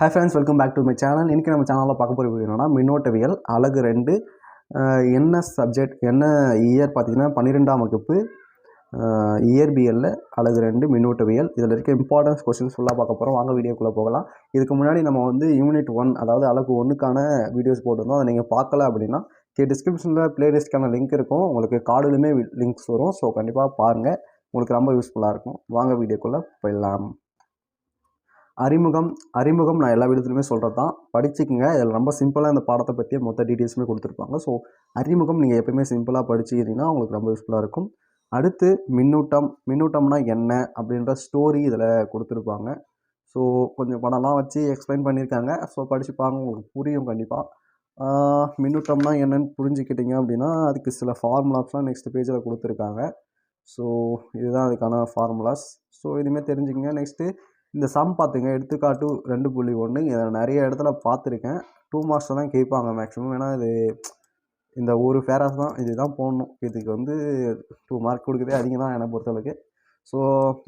Hi friends welcome back to my channel இன்றைக்கி நம்ம சேனலில் பார்க்க போகிற வீடியோ என்னன்னா மின்னோட்டவியல் அழகு ரெண்டு என்ன சப்ஜெக்ட் என்ன இயர் பார்த்தீங்கன்னா பன்னிரெண்டாம் வகுப்பு இயற்பியலில் அழகு ரெண்டு மின்னோட்டவியல். இதில் இருக்க இம்பார்ட்டன்ஸ் கொஸ்டின்ஸ் ஃபுல்லாக பார்க்க போகிறோம் வாங்க வீடியோக்குள்ளே போகலாம். இதுக்கு முன்னாடி நம்ம வந்து யூனிட் ஒன் அதாவது அழகு ஒன்றுக்கான வீடியோஸ் போட்டிருந்தோம். அதை நீங்கள் பார்க்கல அப்படின்னா கே டிஸ்கிரிப்ஷனில் பிளேலிஸ்ட்க்கான லிங்க் இருக்கும். உங்களுக்கு கார்டுலையுமே லிங்க்ஸ் வரும். ஸோ கண்டிப்பாக பாருங்கள் உங்களுக்கு ரொம்ப யூஸ்ஃபுல்லாக இருக்கும். வாங்க வீடியோக்குள்ளே போயிடலாம். அறிமுகம் அறிமுகம் நான் எல்லா வீடியோத்துலையுமே சொல்கிறது தான் படிச்சுக்கோங்க. இதில் ரொம்ப சிம்பிளாக இந்த பாடத்தை பற்றிய மொத்த டீட்டெயில்ஸுமே கொடுத்துருப்பாங்க. ஸோ அறிமுகம் நீங்கள் எப்பயுமே சிம்பிளாக படிச்சுக்கிறீங்கன்னா உங்களுக்கு ரொம்ப யூஸ்ஃபுல்லாக இருக்கும். அடுத்து மின்னூட்டம். மின்னூட்டம்னா என்ன அப்படின்ற ஸ்டோரி இதில் கொடுத்துருப்பாங்க. ஸோ கொஞ்சம் படம்லாம் வச்சு எக்ஸ்பிளைன் பண்ணியிருக்காங்க. ஸோ படிச்சுப்பாங்க உங்களுக்கு புரியும் கண்டிப்பாக மின்னூட்டம்னா என்னன்னு புரிஞ்சுக்கிட்டீங்க அப்படின்னா அதுக்கு சில ஃபார்முலாஸ்லாம் நெக்ஸ்ட் பேஜில் கொடுத்துருக்காங்க. ஸோ இதுதான் அதுக்கான ஃபார்முலாஸ் ஸோ இதுவுமே தெரிஞ்சுக்கங்க. நெக்ஸ்ட்டு இந்த சம் பார்த்துங்க எடுத்துக்காட்டு ரெண்டு புள்ளி ஒன்று இதை நிறைய இடத்துல பார்த்துருக்கேன் டூ மார்க்ஸ் தான் கேட்பாங்க மேக்ஸிமம் ஏன்னா இது இந்த ஒரு ஃபேராஸ் தான். இதுதான் போடணும். இதுக்கு வந்து டூ மார்க் கொடுக்குறதே அதிகம் தான் என்னை பொறுத்தளவுக்கு. ஸோ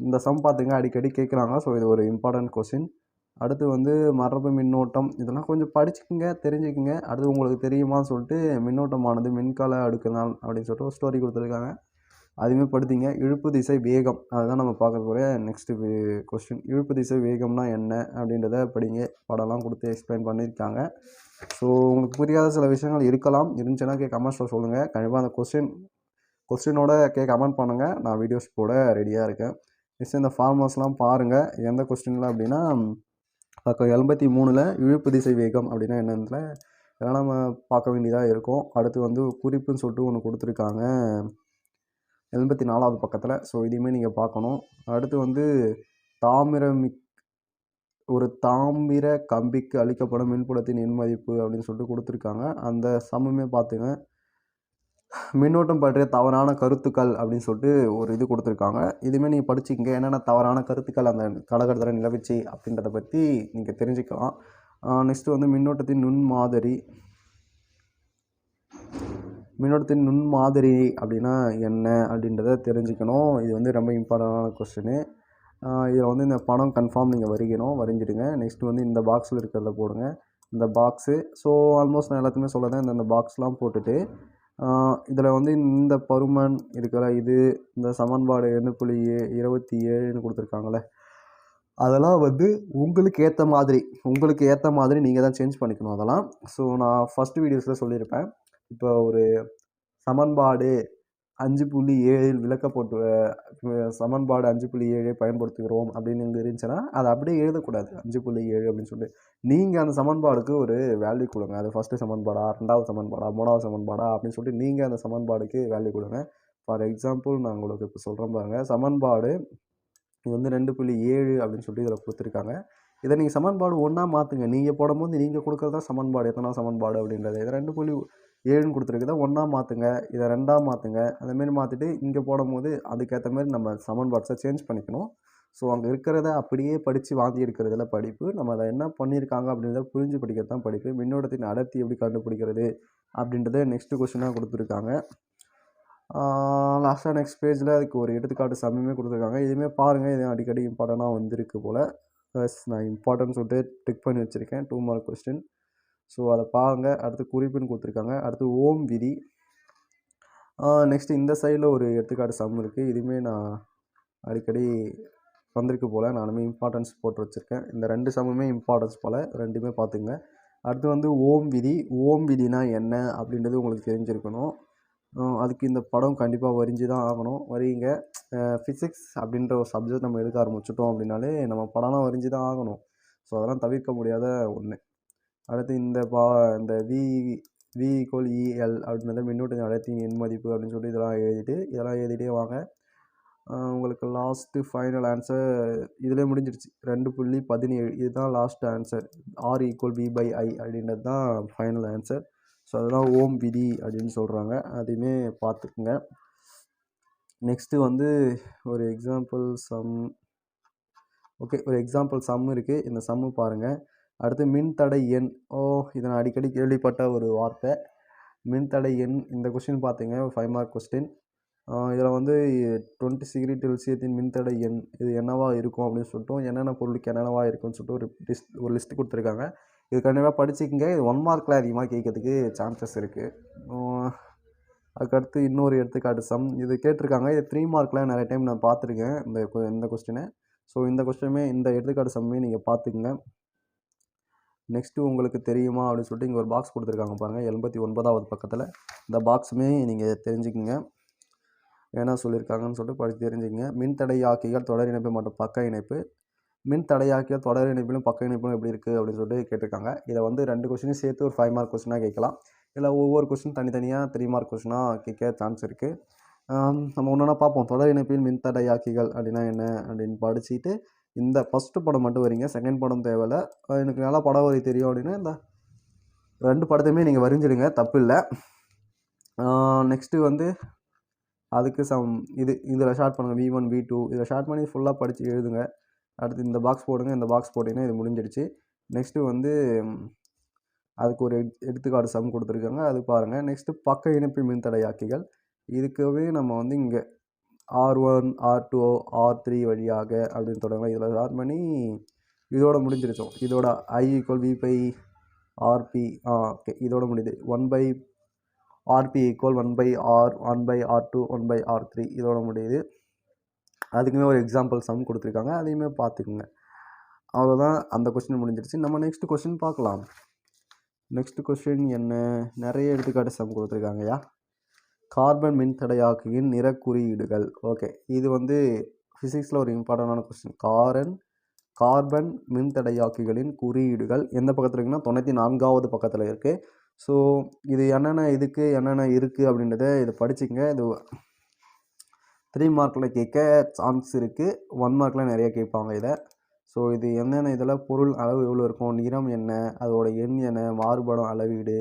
இந்த சம் பார்த்துங்க அடிக்கடி கேட்குறாங்க ஸோ இது ஒரு இம்பார்ட்டன்ட் கொஸ்டின் அடுத்து வந்து மரபு மின்னோட்டம். இதெல்லாம் கொஞ்சம் படிச்சுக்கங்க தெரிஞ்சுக்கங்க. அடுத்து உங்களுக்கு தெரியுமான்னு சொல்லிட்டு மின்னோட்டமானது மின்கால அடுக்குனால் அப்படின்னு சொல்லிட்டு ஒரு ஸ்டோரி கொடுத்துருக்காங்க. அதுவுமே படுத்திங்க இழுப்பு திசை வேகம். அதுதான் நம்ம பார்க்க போகிற நெக்ஸ்ட்டு கொஸ்டின் இழுப்பு திசை வேகம்னா என்ன? அப்படின்றத படிங்க. படம்லாம் கொடுத்து எக்ஸ்பிளைன் பண்ணியிருக்காங்க. ஸோ உங்களுக்கு புரியாத சில விஷயங்கள் இருக்கலாம். இருந்துச்சுன்னா கே கமெண்ட்ஸில் சொல்லுங்கள் கண்டிப்பாக அந்த கொஸ்டின் கொஸ்டினோட கே கமெண்ட் பண்ணுங்கள் நான் வீடியோஸ் போட ரெடியாக இருக்கேன். நெக்ஸ்ட் இந்த ஃபார்மர்ஸ்லாம் பாருங்கள் எந்த கொஸ்டினில் அப்படின்னா பக்கம் எண்பத்தி மூணில் இழுப்பு திசை வேகம் அப்படின்னா என்னதுல? இதெல்லாம் நம்ம பார்க்க வேண்டியதாக இருக்கும். அடுத்து வந்து குறிப்புன்னு சொல்லிட்டு ஒன்று கொடுத்துருக்காங்க. எண்பத்தி நாலாவது பக்கத்தில். ஸோ இதையுமே நீங்கள் பார்க்கணும். அடுத்து வந்து தாமிரமிக் ஒரு தாமிர கம்பிக்கு அளிக்கப்படும் மின்புலத்தின் எண் மதிப்பு அப்படின்னு சொல்லிட்டு கொடுத்துருக்காங்க. அந்த சமமே பார்த்துங்க மின்னோட்டம் பற்றிய தவறான கருத்துக்கள் அப்படின்னு சொல்லிட்டு ஒரு இது கொடுத்துருக்காங்க. இதுவுமே நீங்கள் படிச்சுக்கங்க. என்னென்ன தவறான கருத்துக்கள் அந்த காலகட்டத்தில் நிலவிச்சு அப்படின்றத பற்றி நீங்கள் தெரிஞ்சுக்கலாம். நெக்ஸ்ட்டு வந்து மின்னோட்டத்தின் நுண் மாதிரி மின்னோட்டத்தின் நுண் மாதிரி அப்படின்னா என்ன அப்படின்றத தெரிஞ்சுக்கணும். இது வந்து ரொம்ப இம்பார்ட்டண்டான கொஸ்டினு இதில் வந்து இந்த படம் கன்ஃபார்ம் நீங்கள் வரைக்கணும். வரைஞ்சிடுங்க. நெக்ஸ்ட்டு வந்து இந்த பாக்ஸில் இருக்கிறத போடுங்க. இந்த பாக்ஸு ஸோ ஆல்மோஸ்ட் நான் எல்லாத்தையுமே சொல்லுறேன். இந்த பாக்ஸ்லாம் போட்டுட்டு இதில் வந்து இந்த பருமன் இருக்கிற இது இந்த சமன்பாடு எண்ணு புள்ளி இருபத்தி ஏழுன்னு கொடுத்துருக்காங்களே அதெல்லாம் வந்து உங்களுக்கு ஏற்ற மாதிரி உங்களுக்கு ஏற்ற மாதிரி நீங்கள் தான் சேஞ்ச் பண்ணிக்கணும் அதெல்லாம். ஸோ நான் ஃபஸ்ட் வீடியோஸில் சொல்லியிருப்பேன். இப்போ ஒரு சமன்பாடு அஞ்சு புள்ளி ஏழில் விளக்கப்பட்டு சமன்பாடு அஞ்சு புள்ளி ஏழை பயன்படுத்துகிறோம் அப்படின்னு இங்கே இருந்துச்சுன்னா அதை அப்படியே எழுதக்கூடாது. அஞ்சு புள்ளி ஏழு அப்படின்னு சொல்லிட்டு. நீங்கள் அந்த சமன்பாடுக்கு ஒரு வேல்யூ கொடுங்க. அது ஃபஸ்ட்டு சமன்பாடா ரெண்டாவது சமன்பாடா மூணாவது சமன்பாடா அப்படின்னு சொல்லிட்டு நீங்கள் அந்த சமன்பாடுக்கு வேல்யூ கொடுங்க. ஃபார் எக்ஸாம்பிள் நான் உங்களுக்கு இப்போ சொல்கிறேன் பாருங்கள் சமன்பாடு இது வந்து ரெண்டு புள்ளி ஏழு அப்படின்னு சொல்லிட்டு இதில் கொடுத்துருக்காங்க. இதை நீங்கள் சமன்பாடு ஒன்றா மாற்றுங்க நீங்கள் போடும்போது நீங்கள் கொடுக்குறதா சமன்பாடு. எத்தனை சமன்பாடு அப்படின்றது. இதை ரெண்டு புள்ளி ஏழுன்னு கொடுத்துருக்குதா ஒன்றா மாற்றுங்க இதை ரெண்டாக மாற்றுங்க அந்தமாரி மாற்றிட்டு இங்கே போடும்போது அதுக்கேற்ற மாதிரி நம்ம சமன்பாட்ஸை சேஞ்ச் பண்ணிக்கணும். ஸோ அங்கே இருக்கிறத அப்படியே படித்து வாந்தி எடுக்கிறதுல படிப்பு நம்ம அதை என்ன பண்ணியிருக்காங்க அப்படின்றத புரிஞ்சு படிக்கிறது தான் படிப்பு. மின்னோட்டத்தின் அடர்த்தி எப்படி கண்டுபிடிக்கிறது அப்படின்றத நெக்ஸ்ட்டு கொஸ்டினாக கொடுத்துருக்காங்க. லாஸ்ட்டாக நெக்ஸ்ட் பேஜில் அதுக்கு ஒரு எடுத்துக்காட்டு சமயமே கொடுத்துருக்காங்க. இதுவுமே பாருங்கள் இது அடிக்கடி இம்பார்ட்டண்ட்டாக வந்திருக்கு போல். ப்ளஸ் நான் இம்பார்ட்டன்ட் சொல்லிட்டு டிக் பண்ணி வச்சுருக்கேன். டூ மார்க் கொஸ்டின் ஸோ அதை பாருங்கள் அடுத்து குறிப்புன்னு கொடுத்துருக்காங்க. அடுத்து ஓம் விதி. நெக்ஸ்ட் இந்த சைடில் ஒரு எடுத்துக்காட்டு சம் இருக்குது இதுவுமே நான் அடிக்கடி வந்திருக்கு போல். நானுமே இம்பார்ட்டன்ஸ் போட்டு வச்சுருக்கேன். இந்த ரெண்டு சமுமே இம்பார்ட்டன்ஸ் போல். ரெண்டுமே பார்த்துங்க. அடுத்து வந்து ஓம் விதி. ஓம் விதினா என்ன அப்படின்றது உங்களுக்கு தெரிஞ்சிருக்கணும். அதுக்கு இந்த படம் கண்டிப்பாக வரிஞ்சு தான் ஆகணும். வரையுங்க ஃபிசிக்ஸ் அப்படின்ற ஒரு சப்ஜெக்ட் நம்ம எடுக்க ஆரம்பிச்சிட்டோம் அப்படின்னாலே நம்ம படம்லாம் வரிஞ்சு தான் ஆகணும். ஸோ அதெல்லாம் தவிர்க்க முடியாத ஒன்று அடுத்து இந்த பா இந்த வி வி ஈக்குவல் இஎல் அப்படின்றத மின்னோட்டத்தின் அடர்த்தியின் எண் மதிப்பு அப்படின்னு சொல்லி இதெல்லாம் எழுதிட்டு இதெல்லாம் எழுதிட்டே வாங்க. உங்களுக்கு லாஸ்ட்டு ஃபைனல் ஆன்சர் இதிலே முடிஞ்சிருச்சு. ரெண்டு புள்ளி பதினேழு. இதுதான் last answer R equal P by I அப்படின்றது தான் ஃபைனல் ஆன்சர் ஸோ அதுதான் ஓம் விதி அப்படின்னு சொல்கிறாங்க அதையுமே பார்த்துக்குங்க. நெக்ஸ்ட்டு வந்து ஒரு எக்ஸாம்பிள் சம் ஓகே ஒரு எக்ஸாம்பிள் சம் இருக்குது இந்த சம்மு பாருங்கள் அடுத்து மின்தடை எண். ஓ இதை நான் அடிக்கடி கேள்விப்பட்ட ஒரு வார்த்தை. மின்தடை எண். இந்த கொஸ்டின் பார்த்தீங்க. ஃபைவ் மார்க் கொஸ்டின் இதில் வந்து டுவெண்ட்டி சிகிரி டெல்சியத்தின் மின்தடை எண். இது என்னவா இருக்கும் அப்படின்னு சொல்லிட்டு என்னென்ன பொருளுக்கு என்னென்னவா இருக்குன்னு சொல்லிட்டு ஒரு லிஸ்ட் ஒரு லிஸ்ட் கொடுத்துருக்காங்க. இது கண்டிப்பாக படிச்சுக்கங்க. இது ஒன் மார்க்கில் அதிகமாக கேட்கறதுக்கு சான்சஸ் இருக்குது அதுக்கடுத்து இன்னொரு எடுத்துக்காட்டு சம் இது கேட்டிருக்காங்க. இது த்ரீ மார்க்கில் நிறைய டைம் நான் பார்த்துருக்கேன். இந்த கொ- இந்த கொஸ்டினை ஸோ இந்த கொஸ்டினுமே இந்த எடுத்துக்காட்டு சம்மே நீங்கள் பார்த்துக்குங்க. நெக்ஸ்ட்டு உங்களுக்கு தெரியுமா அப்படின்னு சொல்லிட்டு இங்கே ஒரு பாக்ஸ் கொடுத்துருக்காங்க பாருங்கள் எண்பத்தி ஒன்பதாவது பக்கத்தில். இந்த பாக்ஸுமே நீங்கள் தெரிஞ்சுக்குங்க. என்ன சொல்லியிருக்காங்கன்னு சொல்லிட்டு படித்து தெரிஞ்சுக்கங்க. மின்தடையாக்கிகள் தொடர் இணைப்பு மற்றும் பக்க இணைப்பு. மின்தடையாக்கிகள் தொடர் இணைப்பிலும் பக்க இணைப்பிலும் எப்படி இருக்குது அப்படின்னு சொல்லிட்டு கேட்டிருக்காங்க. இதை வந்து ரெண்டு கொஸ்டினும் சேர்த்து ஒரு ஃபைவ் மார்க் கொஸ்டினாக கேட்கலாம். இல்லை ஒவ்வொரு கொஸ்டின் தனித்தனியாக த்ரீ மார்க் கொஸ்டினாக கேட்க சான்ஸ் இருக்குது நம்ம ஒன்றா பார்ப்போம். தொடர் இணைப்பின் மின்தடையாக்கிகள் அப்படின்னா என்ன அப்படின்னு படிச்சுட்டு இந்த ஃபஸ்ட்டு படம் மட்டும் வரீங்க. செகண்ட் படம் தேவையில்லை. எனக்கு நல்லா படம் வரி தெரியும் அப்படின்னா இந்த ரெண்டு படத்தையுமே நீங்கள் வரைஞ்சிடுங்க. தப்பு இல்லை நெக்ஸ்ட்டு வந்து அதுக்கு சம் இது இதில் ஷார்ட் பண்ணுங்கள் வி ஒன் வி டூ இதில் ஷார்ட் பண்ணி ஃபுல்லாக படித்து எழுதுங்க. அடுத்து இந்த பாக்ஸ் போடுங்க. இந்த பாக்ஸ் போட்டிங்கன்னா இது முடிஞ்சிடுச்சு. நெக்ஸ்ட்டு வந்து அதுக்கு ஒரு எட்- எடுத்துக்காட்டு சம் கொடுத்துருக்காங்க. அது பாருங்கள் நெக்ஸ்ட்டு பக்க இணைப்பு மின்தடையாக்கிகள். இதுக்கவே நம்ம வந்து இங்கே R one R two R three வழியாக அப்படின்னு தொடங்கலாம். இதில் ஸ்டார்ட் பண்ணி இதோட முடிஞ்சிருச்சோம். இதோட I equal V by R P ah okay இதோட முடியுது. One by R P equal one by R one by R two one by R three இதோட முடியுது. அதுக்குமே ஒரு எக்ஸாம்பிள் சம் கொடுத்துருக்காங்க. அதையுமே பார்த்துக்குங்க. அவ்வளோதான் அந்த கொஸ்டின் முடிஞ்சிருச்சு. நம்ம நெக்ஸ்ட் கொஸ்டின் பார்க்கலாம். நெக்ஸ்ட் கொஸ்டின் என்ன? நிறைய எடுத்துக்காட்டு சம் கொடுத்துருக்காங்கய்யா. கார்பன் மின்தடையாக்கியின் நிற குறியீடுகள் ஓகே. இது வந்து ஃபிசிக்ஸில் ஒரு இம்பார்ட்டண்டான கொஸ்டின் காரன் கார்பன் மின்தடையாக்கிகளின் குறியீடுகள் எந்த பக்கத்தில் இருக்குன்னா தொண்ணூற்றி நான்காவது பக்கத்தில் இருக்குது ஸோ இது என்னென்ன இதுக்கு என்னென்ன இருக்குது அப்படின்றத இதை படிச்சுங்க இது த்ரீ மார்க்கில் கேட்க சான்ஸ் இருக்குது ஒன் மார்க்கில் நிறைய கேட்பாங்க இதை. ஸோ இது என்னென்ன இதில் பொருள் அளவு எவ்வளோ இருக்கும் நிறம் என்ன அதோட எண் என்ன மாறுபடும் அளவீடு.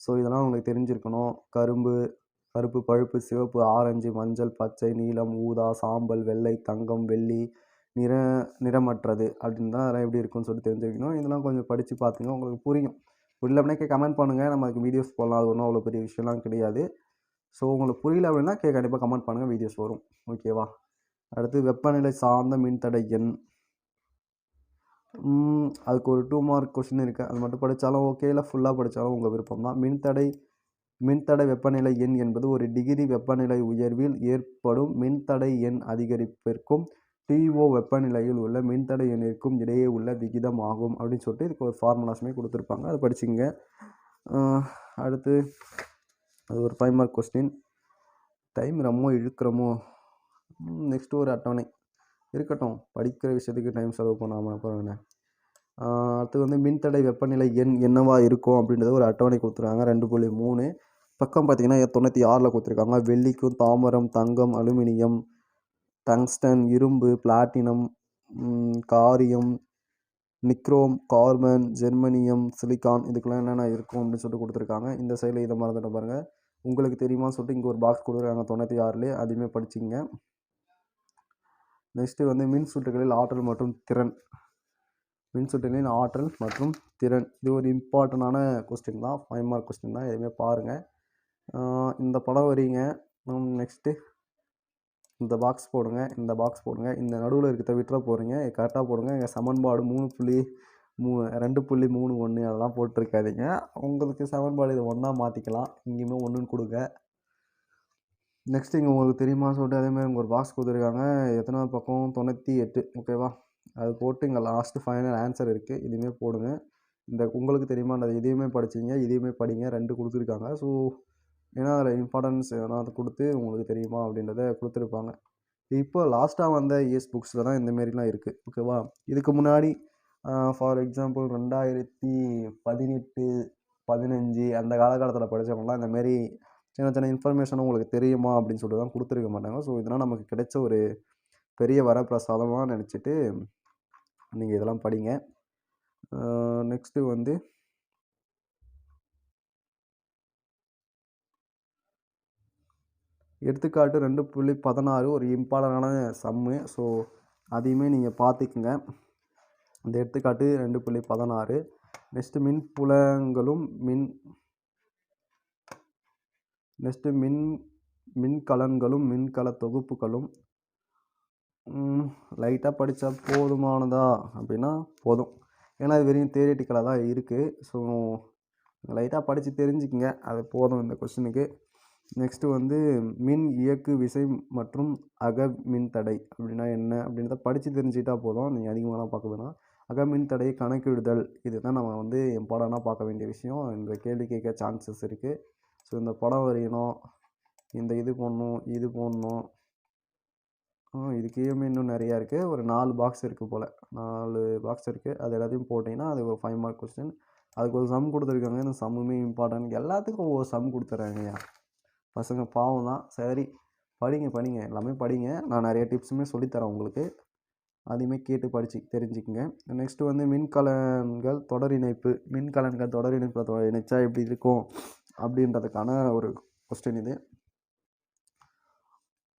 ஸோ இதெல்லாம் உங்களுக்கு தெரிஞ்சிருக்கணும். கரும்பு கருப்பு பழுப்பு சிவப்பு ஆரஞ்சு மஞ்சள் பச்சை நீலம் ஊதா சாம்பல் வெள்ளை தங்கம் வெள்ளி நிற நிறமற்றது அப்படின்னு தான் அதெல்லாம் எப்படி இருக்குன்னு சொல்லிட்டு தெரிஞ்சுக்கணும். இதெல்லாம் கொஞ்சம் படித்து பார்த்துங்க உங்களுக்கு புரியும். புரியல அப்படின்னா கமெண்ட் பண்ணுங்கள் நம்ம அதுக்கு வீடியோஸ் போடலாம். அது ஒன்றும் அவ்வளோ பெரிய விஷயம்லாம் கிடையாது. ஸோ உங்களுக்கு புரியல அப்படின்னா கே கண்டிப்பாக கமெண்ட் பண்ணுங்கள் வீடியோஸ் வரும். ஓகேவா அடுத்து வெப்பநிலை சார்ந்த மின்தடை எண். அதுக்கு ஒரு டூ மார்க் கொஷின் இருக்குது அது மட்டும் படித்தாலும் ஓகே இல்லை ஃபுல்லாக படித்தாலும் உங்கள் விருப்பம் தான் மின்தடை மின்தடை வெப்பநிலை எண் என்பது ஒரு டிகிரி வெப்பநிலை உயர்வில் ஏற்படும் மின்தடை எண் அதிகரிப்பிற்கும் டிஓ வெப்பநிலையில் உள்ள மின்தடை எண்ணிற்கும் இடையே உள்ள விகிதம் ஆகும் அப்படின்னு சொல்லிட்டு இதுக்கு ஒரு ஃபார்முலாஸுமே கொடுத்துருப்பாங்க. அதை படிச்சுங்க. அடுத்து அது ஒரு ஃபைவ் மார்க் கொஸ்டின் டைம் ரொம்ப இழுக்கிறோமோ நெக்ஸ்ட்டு ஒரு அட்டவணை. இருக்கட்டும். படிக்கிற விஷயத்துக்கு டைம் செலவு பண்ணாமல் அப்புறம் என்ன? அடுத்து வந்து மின்தடை வெப்பநிலை எண் என்னவா இருக்கும் அப்படின்றத ஒரு அட்டவணை கொடுத்துருக்காங்க. ரெண்டு புள்ளி மூணு. பக்கம் பார்த்தீங்கன்னா தொண்ணூற்றி ஆறில் கொடுத்துருக்காங்க. வெள்ளிக்கும் தாமரம் தங்கம் அலுமினியம் டங்ஸ்டன் இரும்பு பிளாட்டினம் காரியம் நிக்ரோம் கார்பன் ஜெர்மனியம் சிலிக்கான் இதுக்கெல்லாம் என்னென்ன இருக்கும் அப்படின்னு சொல்லிட்டு கொடுத்துருக்காங்க. இந்த சைடில் இதை மறந்துட்டு பாருங்கள் உங்களுக்கு தெரியுமா சொல்லிட்டு இங்கே ஒரு பாக்ஸ் கொடுக்குறாங்க தொண்ணூற்றி ஆறுலேயே. அதையுமே படிச்சிங்க நெக்ஸ்ட்டு வந்து மின் சுற்றுகளில் ஆற்றல் மற்றும் திறன். மின் ஆற்றல் மற்றும் திறன். இது ஒரு இம்பார்ட்டண்டான கொஸ்டின் தான். ஃபைவ் மார்க் கொஸ்டின் தான். எதுவுமே பாருங்கள் இந்த படம் வரீங்க நெக்ஸ்ட்டு இந்த பாக்ஸ் போடுங்க. இந்த பாக்ஸ் போடுங்க. இந்த நடுவில் இருக்கிறத விட்டுற போகிறீங்க கரெக்டாக போடுங்க. இங்கே சமன்பாடு மூணு புள்ளி மூ ரெண்டு புள்ளி மூணு ஒன்று அதெல்லாம் போட்டிருக்காதீங்க. உங்களுக்கு சமன்பாடு இதை ஒன்றா மாற்றிக்கலாம் இங்கேயுமே ஒன்றுன்னு கொடுங்க. நெக்ஸ்ட் இங்கே உங்களுக்கு தெரியுமா சொல்லிட்டு அதேமாதிரி இங்கே ஒரு பாக்ஸ் கொடுத்துருக்காங்க. எத்தனாவது பக்கம்? தொண்ணூற்றி எட்டு. ஓகேவா அது போட்டு இங்கே லாஸ்ட்டு ஃபைனல் ஆன்சர் இருக்குது இதுவுமே போடுங்க. இந்த உங்களுக்கு தெரியுமான்றது இதையுமே படிச்சிங்க இதையுமே படிங்க. ரெண்டு கொடுத்துருக்காங்க. ஸோ ஏன்னா அதில் இம்பார்ட்டன்ஸ் ஏன்னா அதை கொடுத்து உங்களுக்கு தெரியுமா அப்படின்றத கொடுத்துருப்பாங்க. இப்போ லாஸ்ட்டாக வந்த இஎஸ் புக்ஸில் தான் இந்தமாரிலாம் இருக்குது ஓகேவா இதுக்கு முன்னாடி ஃபார் எக்ஸாம்பிள் ரெண்டாயிரத்தி பதினெட்டு பதினஞ்சு அந்த காலகட்டத்தில் படித்தவங்களாம் இந்தமாரி சின்ன சின்ன இன்ஃபர்மேஷன் உங்களுக்கு தெரியுமா அப்படின்னு சொல்லிட்டு தான் கொடுத்துருக்க மாட்டாங்க. ஸோ இதெல்லாம் நமக்கு கிடைச்ச ஒரு பெரிய வரப்பிரசாதமாக நினச்சிட்டு நீங்கள் இதெல்லாம் படிங்க. நெக்ஸ்ட்டு வந்து எடுத்துக்காட்டு ரெண்டு புள்ளி பதினாறு ஒரு இம்பார்ட்டண்டான சம்மு. ஸோ அதையுமே நீங்கள் பார்த்துக்குங்க இந்த எடுத்துக்காட்டு ரெண்டு புள்ளி பதினாறு. நெக்ஸ்ட்டு மின் புலங்களும் மின் நெக்ஸ்ட்டு மின் மின்கலன்களும் மின்கல தொகுப்புகளும் லைட்டாக படித்தா போதுமானதா? அப்படின்னா போதும். ஏன்னா இது வெறும் தியரிட்டிக்கலாக தான் இருக்குது ஸோ லைட்டாக படித்து தெரிஞ்சுக்கிங்க. அது போதும் இந்த கொஸ்டினுக்கு நெக்ஸ்ட்டு வந்து மின் இயக்கு விசை மற்றும் அக மின் தடை அப்படின்னா என்ன? அப்படின்றத படித்து தெரிஞ்சுக்கிட்டா போதும். நீங்கள் அதிகமாகலாம் பார்க்க வேணாம். அக மின் தடையை கணக்கிடுதல். இதுதான் நம்ம வந்து இம்பார்ட்டனாக பார்க்க வேண்டிய விஷயம். இந்த கேள்வி கேட்க சான்சஸ் இருக்குது ஸோ இந்த படம் வரையணும். இந்த இது போடணும் இது போடணும். இது கீழே இன்னும் நிறையா இருக்குது ஒரு நாலு பாக்ஸ் இருக்குது போல். நாலு பாக்ஸ் இருக்குது அது எல்லாத்தையும் போட்டிங்கன்னா அது ஒரு ஃபைவ் மார்க் கொஸ்டின் அதுக்கு ஒரு சம் கொடுத்துருக்காங்க. இந்த சம்முமே இம்பார்ட்டன்ட் எல்லாத்துக்கும் ஒவ்வொரு சம் கொடுத்துட்றாங்கய்யா பசங்க பாவம் தான். சரி படிங்க படிங்க. எல்லாமே படிங்க. நான் நிறைய டிப்ஸுமே சொல்லித்தரேன் உங்களுக்கு. அதையுமே கேட்டு படிச்சு தெரிஞ்சுக்கங்க. நெக்ஸ்ட்டு வந்து மின்கலன்கள் தொடர் இணைப்பு. மின்கலன்கள் தொடர் இணைப்பில் தொ இணைச்சா எப்படி இருக்கும்? அப்படின்றதுக்கான ஒரு கொஸ்டின் இது.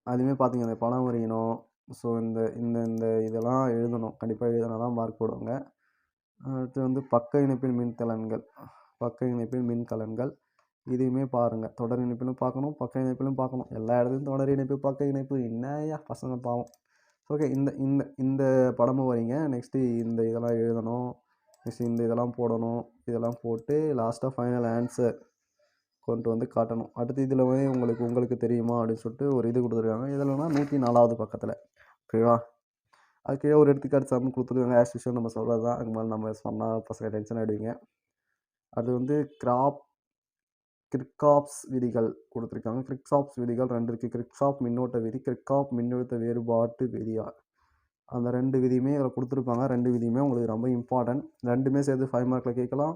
அதுவுமே பார்த்திங்க அந்த படம் வரையணும் ஸோ இந்த இந்த இந்த இதெல்லாம் எழுதணும். கண்டிப்பாக எழுதினா தான் மார்க் போடுவாங்க. அடுத்து வந்து பக்க இணைப்பில் மின்கலன்கள் பக்க இணைப்பில் மின்கலன்கள் இதையுமே பாருங்கள் தொடர் இணைப்பிலும் பார்க்கணும் பக்க இணைப்பிலும் பார்க்கணும். எல்லா இடத்துலையும் தொடர் இணைப்பு பக்க இணைப்பு. என்னையா பசங்க பாவம். ஓகே இந்த இந்த இந்த படமும் வரீங்க. நெக்ஸ்ட்டு இந்த இதெல்லாம் எழுதணும். நெக்ஸ்ட் இந்த இதெல்லாம் போடணும். இதெல்லாம் போட்டு லாஸ்ட்டாக ஃபைனல் ஆன்சர் கொண்டு வந்து காட்டணும். அடுத்து இதில் வந்து உங்களுக்கு உங்களுக்கு தெரியுமா அப்படின்னு சொல்லிட்டு ஒரு இது கொடுத்துருக்காங்க. இதில்னா நூற்றி நாலாவது பக்கத்தில். ஓகேவா அது கீழே ஒரு எடுத்துக்காட்டு சம் கொடுத்துருக்காங்க. ஆஸ் யூஷுவல் நம்ம சொல்கிறது தான் அது மாதிரி நம்ம சொன்னால் பசங்க டென்ஷன் ஆகிடுவீங்க அது வந்து கிராப் கிரிக்காப்ஸ் விதிகள் கொடுத்துருக்காங்க. கிரிக்ஸாப்ஸ் விதிகள் ரெண்டு இருக்குது கிரிக்ஸாப் மின்னோட்ட விதி கிரிக்காப் மின்னழுத்த வேறுபாட்டு விதியா? அந்த ரெண்டு விதியுமே இதில் கொடுத்துருப்பாங்க. ரெண்டு விதியுமே உங்களுக்கு ரொம்ப இம்பார்ட்டன்ட் ரெண்டுமே சேர்த்து ஃபைவ் மார்க்கில் கேட்கலாம்.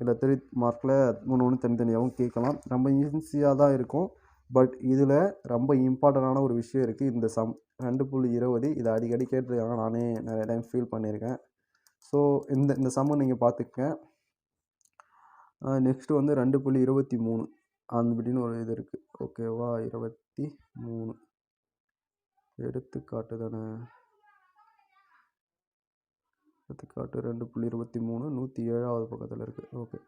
இல்லை த்ரீ மார்க்கில் மூணு ஒன்று தனித்தனியாகவும் கேட்கலாம். ரொம்ப ஈஸியாக தான் இருக்கும். பட் இதில் ரொம்ப இம்பார்ட்டண்டான ஒரு விஷயம் இருக்குது இந்த சம் ரெண்டு புள்ளி இருபது இதை அடிக்கடி கேட்டிருக்காங்க. நானே நிறைய டைம் ஃபீல் பண்ணியிருக்கேன். ஸோ இந்த இந்த சம்மை நீங்கள் பார்த்துக்க நெக்ஸ்ட்டு வந்து ரெண்டு புள்ளி இருபத்தி மூணு. அப்படின்னு ஒரு இது இருக்குது ஓகேவா இருபத்தி மூணு. எடுத்துக்காட்டு தானே? எடுத்துக்காட்டு ரெண்டு புள்ளி இருபத்தி மூணு நூற்றி ஏழாவது பக்கத்தில் இருக்குது ஓகே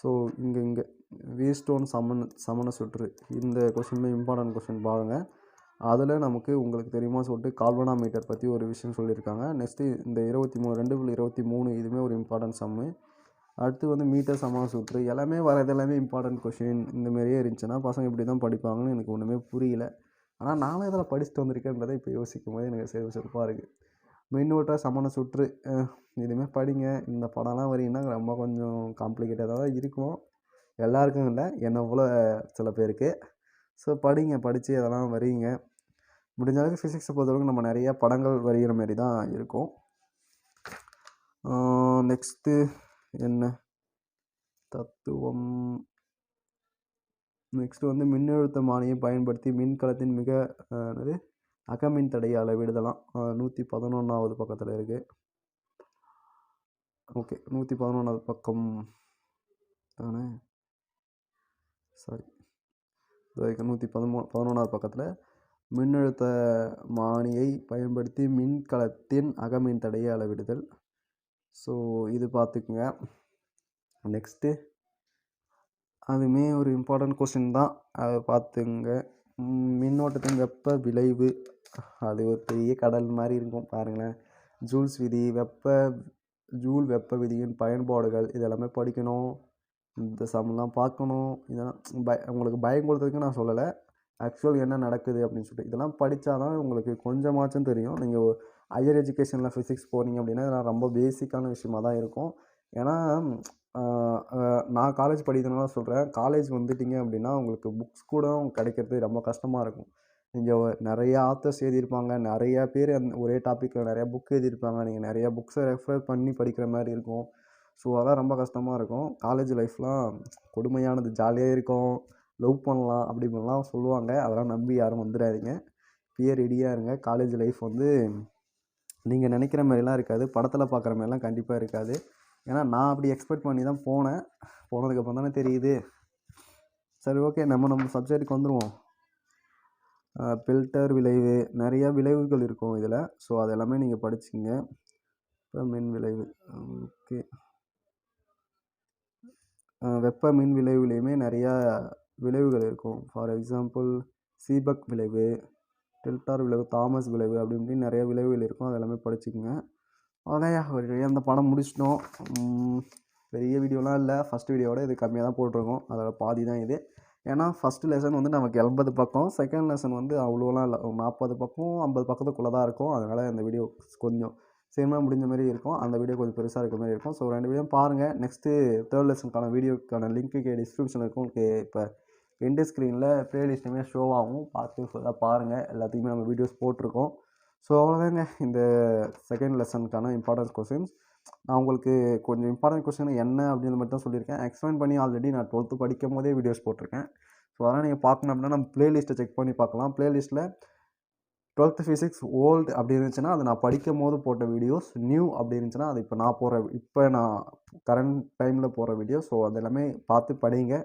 ஸோ இங்கே இங்கே. வீஸ்டோன் சமன் சமண சுற்று. இந்த கொஷினுமே இம்பார்ட்டன்ட் கொஷின் பாருங்கள் அதில் நமக்கு உங்களுக்கு தெரியுமா சொல்லிட்டு கால்வனாமீட்டர் பற்றி ஒரு விஷயம் சொல்லியிருக்காங்க. நெக்ஸ்ட்டு இந்த இருபத்தி மூணு ரெண்டு புள்ளி இருபத்தி மூணு இதுவுமே ஒரு இம்பார்ட்டன்ட் சம்மு அடுத்து வந்து மீட்டர் சம சுற்று. எல்லாமே வரது எல்லாமே இம்பார்ட்டன்ட் கொஷின் இந்த மாதிரியே இருந்துச்சுன்னா பசங்க இப்படி தான் படிப்பாங்கன்னு எனக்கு ஒன்றுமே புரியல. ஆனால் நானும் இதில் படிச்சுட்டு வந்திருக்கேன்றதை இப்போ யோசிக்கும் போது எனக்கு சிறு சிறப்பாக இருக்குது மின்னூட்ட சமண சுற்று இதுமாரி படிங்க. இந்த படம்லாம் வரீங்கன்னா ரொம்ப கொஞ்சம் காம்ப்ளிகேட்டடாக தான் இருக்கும். எல்லாருக்கும் இல்லை என்னை போல் சில பேருக்கு. ஸோ படிங்க படித்து அதெல்லாம் வரீங்க. முடிஞ்ச அளவுக்கு ஃபிசிக்ஸை பொறுத்தளவுக்கு நம்ம நிறைய படங்கள் வரைகிற மாரி தான் இருக்கும். நெக்ஸ்ட்டு என்ன? தத்துவம். நெக்ஸ்ட்டு வந்து மின்னழுத்தமானியை பயன்படுத்தி மின்கலத்தின் மிக என்னது? அகமின் தடையை அளவிடுதலாம் நூற்றி பதினொன்றாவது பக்கத்தில் இருக்குது ஓகே நூற்றி பதினொன்றாவது பக்கம் தானே? சாரி. நூற்றி பதிமூ பதினொன்றாவது பக்கத்தில் மின்னழுத்த மானியை பயன்படுத்தி மின்கலத்தின் அகமின் தடையை அளவிடுதல். ஸோ இது பார்த்துக்குங்க நெக்ஸ்ட்டு. அதுவுமே ஒரு இம்பார்ட்டன்ட் கொஸ்டின் தான். அதை பார்த்துங்க மின்னோட்டத்தின் வெப்ப விளைவு அது ஒரு பெரிய கடல் மாதிரி இருக்கும் பாருங்களேன். ஜூல்ஸ் விதி வெப்ப ஜூல் வெப்ப விதியின் பயன்பாடுகள் இதெல்லாமே படிக்கணும். இந்த சம்லாம் பார்க்கணும். இதெல்லாம் பய உங்களுக்கு பயம் கொடுத்ததுக்கு நான் சொல்லலை. ஆக்சுவல் என்ன நடக்குது அப்படின்னு சொல்லிட்டு. இதெல்லாம் படித்தா தான் உங்களுக்கு கொஞ்சமாச்சும் தெரியும். நீங்கள் ஹையர் எஜுகேஷனில் ஃபிசிக்ஸ் போனீங்க அப்படின்னா இதெல்லாம் ரொம்ப பேசிக்கான விஷயமா தான் இருக்கும். ஏன்னா நான் காலேஜ் படிக்கிறதுனால சொல்கிறேன் காலேஜ் வந்துட்டிங்க அப்படின்னா உங்களுக்கு புக்ஸ் கூட கிடைக்கிறது ரொம்ப கஷ்டமாக இருக்கும். நீங்கள் நிறையா ஆத்தர்ஸ் எழுதியிருப்பாங்க. நிறையா பேர் அந் ஒரே டாப்பிக்கில் நிறையா புக் எழுதியிருப்பாங்க. நீங்கள் நிறையா புக்ஸை ரெஃபர் பண்ணி படிக்கிற மாதிரி இருக்கும். ஸோ அதெல்லாம் ரொம்ப கஷ்டமாக இருக்கும். காலேஜ் லைஃப்லாம் கொடுமையானது. ஜாலியாக இருக்கும். லவ் பண்ணலாம் அப்படி இப்படிலாம் சொல்லுவாங்க. அதெல்லாம் நம்பி யாரும் வந்துடாதீங்க பியர் ரெடியாக இருங்க. காலேஜ் லைஃப் வந்து நீங்கள் நினைக்கிற மாதிரிலாம் இருக்காது. படத்தில் பார்க்குற மாதிரிலாம் கண்டிப்பாக இருக்காது. ஏன்னா நான் அப்படி எக்ஸ்பெக்ட் பண்ணி தான் போனேன். போனதுக்கப்புறம் தானே தெரியுது. சரி ஓகே நம்ம நம்ம சப்ஜெக்ட்டுக்கு வந்துடுவோம் ஃபில்டர் விளைவு நிறையா விளைவுகள் இருக்கும் இதில். ஸோ அது எல்லாமே நீங்கள் படிச்சிங்க இப்போ மின் விளைவு. ஓகே. வெப்ப மின் விளைவுலேயுமே நிறையா விளைவுகள் இருக்கும். ஃபார் எக்ஸாம்பிள் சீபக் விளைவு டில்டார் விளைவு தாமஸ் விளைவு அப்படி இப்படின்னு நிறைய விளைவுகள் இருக்கும். அது எல்லாமே படிச்சுக்கோங்க. அதான் ஒரு அந்த படம் முடிச்சிட்டோம். பெரிய வீடியோலாம் இல்லை. ஃபஸ்ட் வீடியோவோட இது கம்மியாக தான் போட்டிருக்கோம். அதோட பாதி தான் இது. ஏன்னா ஃபஸ்ட்டு லெசன் வந்து நமக்கு எண்பது பக்கம். செகண்ட் லெசன் வந்து அவ்வளோலாம் இல்லை. நாற்பது பக்கம் ஐம்பது பக்கத்துக்குள்ளே தான் இருக்கும். அதனால் இந்த வீடியோ கொஞ்சம் சினிமா முடிஞ்ச மாதிரி இருக்கும். அந்த வீடியோ கொஞ்சம் பெருசாக இருக்க மாதிரி இருக்கும். ஸோ ரெண்டு வீடியோ பாருங்கள் நெக்ஸ்ட்டு தேர்ட் லெசனுக்கான வீடியோக்கான லிங்க்கு டிஸ்கிரிப்ஷன் இருக்கும். உங்களுக்கு இப்போ எண்டு ஸ்க்ரீனில் ப்ளேலிஸ்ட்டுமே ஷோ ஆகும். பார்த்து ஃபுல்லாக பாருங்கள் எல்லாத்தையுமே நம்ம வீடியோஸ் போட்டிருக்கோம். ஸோ அவ்வளோதாங்க இந்த செகண்ட் லெசனுக்கான இம்பார்ட்டன்ஸ் கொஸ்டின்ஸ் நான் உங்களுக்கு கொஞ்சம் இம்பார்ட்டன்ட் கொஸ்டின் என்ன அப்படின்னு மட்டும் தான் சொல்லியிருக்கேன். எக்ஸ்பிளைன் பண்ணி ஆல்ரெடி நான் டுவெல்த்து படிக்கும் போதே வீடியோஸ் போட்டிருக்கேன். ஸோ அதெல்லாம் நீங்கள் பார்க்கணும் அப்படின்னா நம்ம ப்ளேலிஸ்ட்டை செக் பண்ணி பார்க்கலாம். ப்ளேலிஸ்ட்டில் டுவெல்த்து ஃபிசிக்ஸ் ஓல்டு அப்படி இருந்துச்சுன்னா அது நான் படிக்கும் போது போட்ட வீடியோஸ் நியூ அப்படி இருந்துச்சுன்னா அது இப்போ நான் போகிற இப்போ நான் கரண்ட் டைமில் போகிற வீடியோ ஸோ அது எல்லாமே பார்த்து படிங்க.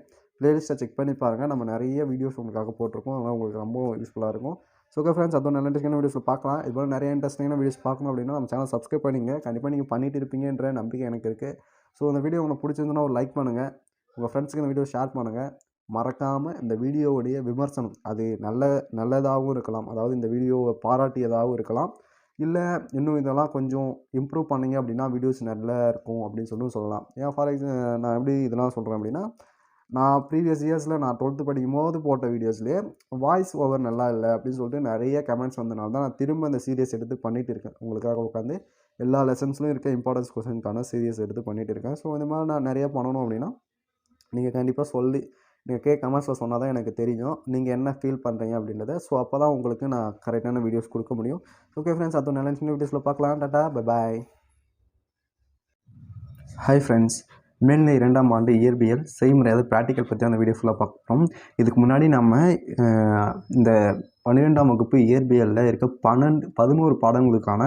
ப்ளேலிஸ்ட்டை செக் பண்ணி பாருங்கள் நம்ம நிறைய வீடியோஸ் உங்களுக்காக போட்டிருக்கோம். அதெல்லாம் உங்களுக்கு ரொம்ப யூஸ்ஃபுல்லாக இருக்கும். ஸோ ஓகே ஃப்ரெண்ட்ஸ் அதுவும் நல்ல இன்ட்ரெஸ்டிங்கான வீடியோஸ் பார்க்கலாம். இது போல் நிறைய இன்ட்ரெஸ்டிங்கான வீடியோஸ் பார்க்கணும் அப்படின்னா நம்ம சேனல் சப்ஸ்கிரைப் பண்ணிங்க கண்டிப்பாக நீங்கள் பண்ணிட்டு இருப்பீங்கன்ற நம்பிக்கை எனக்கு இருக்குது ஸோ இந்த வீடியோ உங்களுக்கு பிடிச்சிருந்ததுன்னா ஒரு லைக் பண்ணுங்கள் உங்கள் ஃப்ரெண்ட்ஸுக்கு இந்த வீடியோ ஷேர் பண்ணுங்கள் மறக்காமல் இந்த வீடியோவுடைய விமர்சனம் அது நல்ல நல்லதாகவும் இருக்கலாம். அதாவது இந்த வீடியோவை பாராட்டியதாகவும் இருக்கலாம். இல்லை இன்னும் இதெல்லாம் கொஞ்சம் இம்ப்ரூவ் பண்ணிங்க அப்படின்னா வீடியோஸ் நல்லா இருக்கும் அப்படின்னு சொல்லி சொல்லலாம். ஏன் ஃபார் எக்ஸாம்பிள் நான் எப்படி இதெல்லாம் சொல்கிறேன் அப்படின்னா நான் ப்ரீவியஸ் இயர்ஸில் நான் டுவெல்த்து படிக்கும் போது போட்ட வீடியோஸ்லேயே வாய்ஸ் ஓவர் நல்லா இல்லை அப்படின்னு சொல்லிட்டு நிறைய கமெண்ட்ஸ் வந்தனால தான் நான் திரும்ப அந்த சீரியஸ் எடுத்து பண்ணிகிட்டு இருக்கேன். உங்களுக்காக உட்காந்து எல்லா லெசன்ஸ்லையும் இருக்க இம்பார்ட்டன்ஸ் கொஸ்டினுக்கான சீரியஸ் எடுத்து பண்ணிகிட்டு இருக்கேன். ஸோ இந்த மாதிரி நான் நிறைய பண்ணணும் அப்படின்னா நீங்கள் கண்டிப்பாக சொல்லி நீங்கள் கே கமெண்ட்ஸில் சொன்னால் தான் எனக்கு தெரியும். நீங்கள் என்ன ஃபீல் பண்ணுறீங்க அப்படின்றத. ஸோ அப்போ தான் உங்களுக்கு நான் கரெக்டான வீடியோஸ் கொடுக்க முடியும். ஓகே ஃப்ரெண்ட்ஸ் அது நல்ல வீடியோஸில் பார்க்கலாம். Tata bye bye hi friends மேல்நிலை இரண்டாம் ஆண்டு இயற்பியல் செய்முறை அதாவது ப்ராக்டிக்கல் பற்றி அந்த வீடியோ ஃபுல்லாக பார்க்குறோம். இதுக்கு முன்னாடி நம்ம இந்த பன்னிரெண்டாம் வகுப்பு இயற்பியலில் இருக்க பன்னெண்டு பதினோரு பாடங்களுக்கான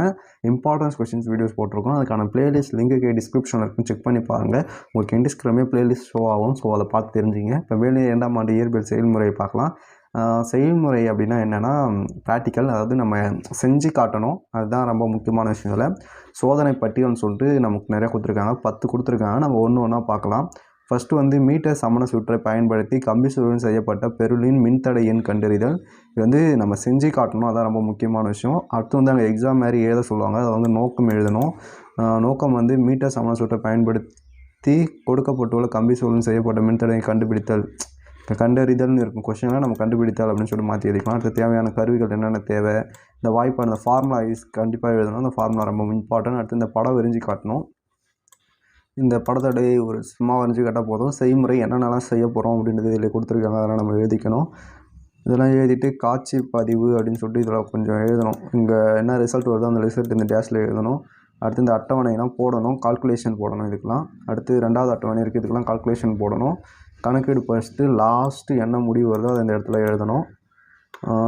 இம்பார்ட்டன்ஸ் கொஸ்டின்ஸ் வீடியோஸ் போட்டிருக்கோம். அதுக்கான பிளேலிஸ்ட் லிங்க்கு டிஸ்கிரிப்ஷனில் இருக்கும். செக் பண்ணி பாருங்கள் உங்களுக்கு இண்டிஸ்கிரமே பிளேலிஸ்ட் ஷோ ஆகும் ஸோ அதை பார்த்து தெரிஞ்சுங்க. இப்போ மேல்நிலை இரண்டாம் ஆண்டு இயற்பியல் செயல்முறையை பார்க்கலாம். செயல்முறை அப்படின்னா என்னென்னா ப்ராக்டிக்கல் அதாவது நம்ம செஞ்சு காட்டணும். அதுதான் ரொம்ப முக்கியமான விஷயம் இதில். சோதனை பட்டியல்னு சொல்லிட்டு நமக்கு நிறையா கொடுத்துருக்காங்க. பத்து கொடுத்துருக்காங்க. நம்ம ஒன்று ஒன்றா பார்க்கலாம். ஃபஸ்ட்டு வந்து மீட்டர் சமண சுற்றை பயன்படுத்தி கம்பி சுருடன் செய்யப்பட்ட பெருளின் மின்தடை எண் கண்டறிதல். இது வந்து நம்ம செஞ்சு காட்டணும். அதான் ரொம்ப முக்கியமான விஷயம். அடுத்து வந்து அங்கே எக்ஸாம் மாதிரி எழுத சொல்லுவாங்க. அதை வந்து நோக்கம் எழுதணும். நோக்கம் வந்து மீட்டர் சமண சுற்றை பயன்படுத்தி கொடுக்கப்பட்டுள்ள கம்பி சுருடன் செய்யப்பட்ட மின்தடையை கண்டுபிடித்தல். கண்டறிதல்னு இருக்கும் கொஷினில் நம்ம கண்டுபிடித்தல் அப்படின்னு சொல்லி மாற்றி எழுதிக்கலாம். அடுத்து தேவையான கருவிகள் என்னென்ன தேவை? இந்த வாய்ப்பான இந்த ஃபார்முலா யூஸ் கண்டிப்பாக எழுதணும். அந்த ஃபார்முலா ரொம்ப இம்பார்ட்டன்ட் அடுத்து இந்த படம் விரிஞ்சு காட்டணும். இந்த படத்தோட ஒரு சும்மா வரைஞ்சி கேட்டால் போதும். செய்முறை என்னென்னலாம் செய்ய போகிறோம் அப்படின்றது இதில் கொடுத்துருக்காங்க. அதெல்லாம் நம்ம எழுதிக்கணும். இதெல்லாம் எழுதிட்டு காட்சி பதிவு அப்படின்னு சொல்லிட்டு இதில் கொஞ்சம் எழுதணும். இங்கே என்ன ரிசல்ட் வருதோ அந்த ரிசல்ட் இந்த டேஷில் எழுதணும். அடுத்து இந்த அட்டவணையெல்லாம் போடணும். கால்குலேஷன் போடணும். இதுக்கெலாம் அடுத்து ரெண்டாவது அட்டவணை இருக்குது இதுக்கெல்லாம் கால்குலேஷன் போடணும். கணக்கீடு ஃபஸ்ட்டு லாஸ்ட்டு என்ன முடிவு வருதோ அதை இந்த இடத்துல எழுதணும்.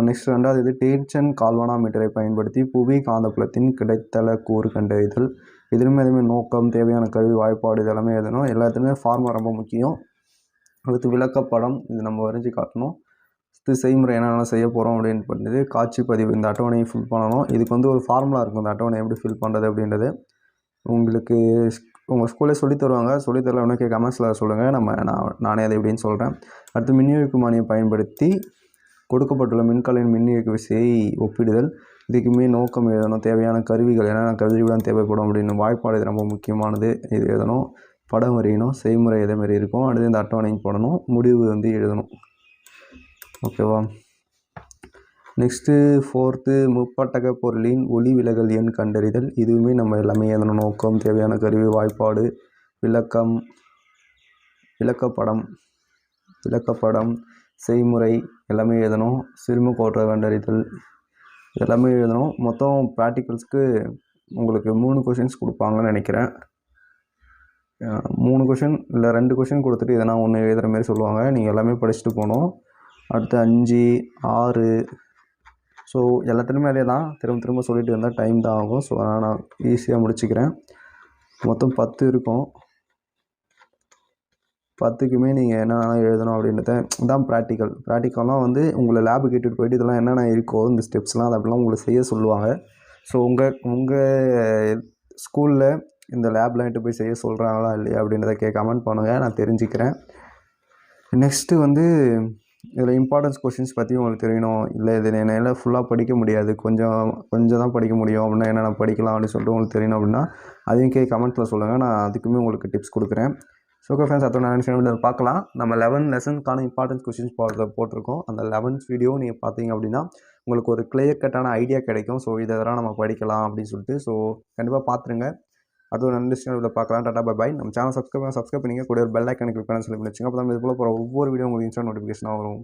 நெக்ஸ்ட் ரெண்டாவது இது டேன்ஷன் கால்வனாமீட்டரை பயன்படுத்தி புவி காந்தப்புலத்தின் கிடைத்தல கூறு கண்டறிதல். இதுலையுமே எதுவுமே நோக்கம் தேவையான கருவி வாய்ப்பாடு இதெல்லாமே எழுதணும். எல்லாத்துலேயுமே ஃபார்முலா ரொம்ப முக்கியம். அடுத்து விளக்கப்படம் இது நம்ம வரைஞ்சி காட்டணும். அடுத்து செய்முறை என்னென்ன செய்ய போகிறோம் அப்படின்னு பண்ணுறது காட்சி பதிவு இந்த அட்டவணையை ஃபில் பண்ணணும். இதுக்கு வந்து ஒரு ஃபார்முலா இருக்கும். இந்த அட்டவணை எப்படி ஃபில் பண்ணுறது அப்படின்றது. உங்களுக்கு உங்கள் ஸ்கூலே சொல்லித் தருவாங்க. சொல்லித் தரல உனக்கு கமெண்ட்ஸில் சொல்லுங்கள் நம்ம நான் நானே அதை எப்படின்னு சொல்கிறேன் அடுத்து மின்னியக்கு மானியம் பயன்படுத்தி கொடுக்கப்பட்டுள்ள மின்கலையின் மின்னியக்கு விசையை ஒப்பிடுதல். இதுக்குமே நோக்கம் எழுதணும். தேவையான கருவிகள் என்னென்ன கருவிகளும் தேவைப்படும் அப்படின்னு வாய்ப்பாடு இது ரொம்ப முக்கியமானது. இது எழுதணும். படம் வரையணும். செய்முறை இதே மாதிரி இருக்கும். அடுத்து இந்த அட்டவணையும் போடணும். முடிவு வந்து எழுதணும். ஓகேவா? நெக்ஸ்ட்டு ஃபோர்த்து முப்பட்டக பொருளின் ஒளி விலகல் எண் கண்டறிதல். இதுவுமே நம்ம எல்லாமே எழுதணும் நோக்கம் தேவையான கருவி வாய்ப்பாடு விளக்கம் விளக்கப்படம் விளக்கப்படம் செய்முறை எல்லாமே எழுதணும். சிறும கோற்ற கண்டறிதல் எல்லாமே எழுதணும். மொத்தம் ப்ராக்டிக்கல்ஸ்க்கு உங்களுக்கு மூணு கொஷின்ஸ் கொடுப்பாங்கன்னு நினைக்கிறேன். மூணு கொஷின் இல்லை ரெண்டு கொஷின் கொடுத்துட்டு எதனா ஒன்று எழுதுகிற மாதிரி சொல்லுவாங்க. நீங்கள் எல்லாமே படிச்சுட்டு போகணும். அடுத்து அஞ்சு ஆறு ஸோ எல்லாத்துலேயுமே அதே தான் திரும்ப திரும்ப சொல்லிட்டு இருந்தால் டைம் தான் ஆகும். ஸோ அதனால் நான் ஈஸியாக முடிச்சுக்கிறேன். மொத்தம் பத்து இருக்கும். பத்துக்குமே நீங்கள் என்னென்ன எழுதணும் அப்படின்றத தான் ப்ராக்டிக்கல் ப்ராக்டிக்கல்லாம் வந்து உங்களை லேபு கேட்டுட்டு போயிட்டு இதெல்லாம் என்னென்ன இருக்கோ இந்த ஸ்டெப்ஸ்லாம் அது அப்படிலாம் உங்களை செய்ய சொல்லுவாங்க. ஸோ உங்கள் உங்கள் ஸ்கூலில் இந்த லேப்லாம் எட்டு போய் செய்ய சொல்கிறாங்களா இல்லையா அப்படின்றத கே கமெண்ட் பண்ணுங்கள் நான் தெரிஞ்சுக்கிறேன். நெக்ஸ்ட்டு வந்து இதில் இம்பார்ட்டன்ஸ் கொஷின்ஸ் பற்றி உங்களுக்கு தெரியணும். இல்லை இது என்னால் ஃபுல்லாக படிக்க முடியாது. கொஞ்சம் கொஞ்சம் தான் படிக்க முடியும். அப்படின்னா என்னென்ன படிக்கலாம் அப்படின்னு சொல்லிட்டு உங்களுக்கு தெரியணும் அப்படின்னா அதையும் கே கமெண்ட்டில் சொல்லுங்கள் நான் அதுக்குமே உங்களுக்கு டிப்ஸ் கொடுக்குறேன். ஸோ ஓகே ஃப்ரெண்ட்ஸ் அதோட நான் வீடியோ பார்க்கலாம். நம்ம லெவன் லெசனுக்கான இம்பார்ட்டன்ஸ் கொஷின்ஸ் போடுறத போட்டிருக்கோம். அந்த லெவன்த் வீடியோ நீங்கள் பார்த்தீங்க அப்படின்னா உங்களுக்கு ஒரு கிளியர் கட்டான ஐடியா கிடைக்கும். ஸோ இதெல்லாம் நம்ம படிக்கலாம் அப்படின்னு சொல்லிட்டு. ஸோ கண்டிப்பாக பார்த்துருங்க. அது ஒரு நல்ல வீடியோ பார்க்கலாம். Tata bye bye. நம்ம சேனல் சப்ஸ்கிரைப் சப்ஸ்கிரைப் பண்ணிங்க கூட ஒரு பெல் ஐக்கன் கிளிக் பண்ண சொல்லி வச்சுங்க அப்போ தான் இது போல் போகிற ஒவ்வொரு வீடியோ உங்களுக்கு இன்ஸ்டா நோட்டிஃபிகேஷனாக வரும்.